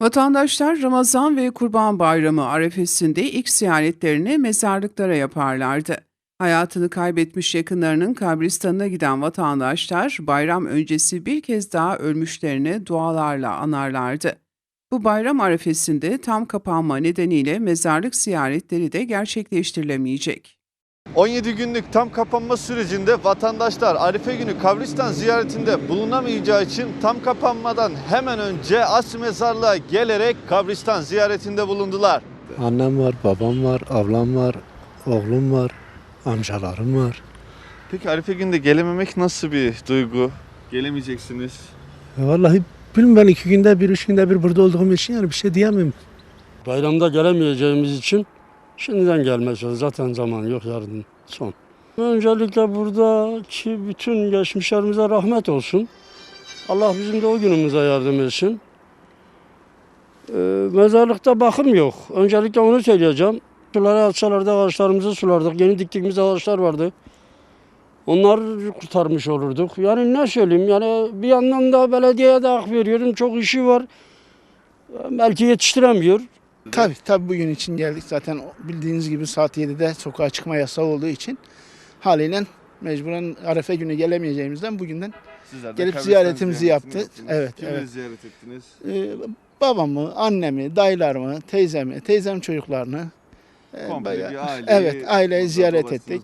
Vatandaşlar Ramazan ve Kurban Bayramı arefesinde ilk ziyaretlerini mezarlıklara yaparlardı. Hayatını kaybetmiş yakınlarının kabristanına giden vatandaşlar bayram öncesi bir kez daha ölmüşlerini dualarla anarlardı. Bu bayram arefesinde tam kapanma nedeniyle mezarlık ziyaretleri de gerçekleştirilemeyecek. 17 günlük tam kapanma sürecinde vatandaşlar Arife günü kabristan ziyaretinde bulunamayacağı için tam kapanmadan hemen önce asr mezarlığa gelerek kabristan ziyaretinde bulundular. Annem var, babam var, ablam var, oğlum var, amcalarım var. Peki Arife günde gelememek nasıl bir duygu? Gelemeyeceksiniz. E vallahi bilmiyorum ben iki günde bir, üç günde bir burada olduğum için yani bir şey diyemem. Bayramda gelemeyeceğimiz için şimdiden çalışıyoruz. Zaten zaman yok yarın son. Öncelikle buradaki bütün geçmişlerimize rahmet olsun. Allah bizim de o günümüze yardım etsin. Ee, mezarlıkta bakım yok. Öncelikle onu söyleyeceğim. Suları atsalarda ağaçlarımızı sulardık. Yeni diktiğimiz ağaçlar vardı. Onları kurtarmış olurduk. Yani ne söyleyeyim yani bir yandan da belediyeye de hak veriyorum. Çok işi var. Belki yetiştiremiyor. Tabii tabii bugün için geldik zaten bildiğiniz gibi saat 7'de sokağa çıkma yasağı olduğu için haliyle mecburen Arefe günü gelemeyeceğimizden bugünden Sizler de Gelip kabristan ziyaretimizi ziyaretini yaptık. yaptınız. Evet, Kimleri evet. ziyaret ettiniz? e, babamı, annemi, dayılarımı, teyzemi, teyzem çocuklarını e, Komple bayağı- bir aileyi evet aileyi ziyaret ettik.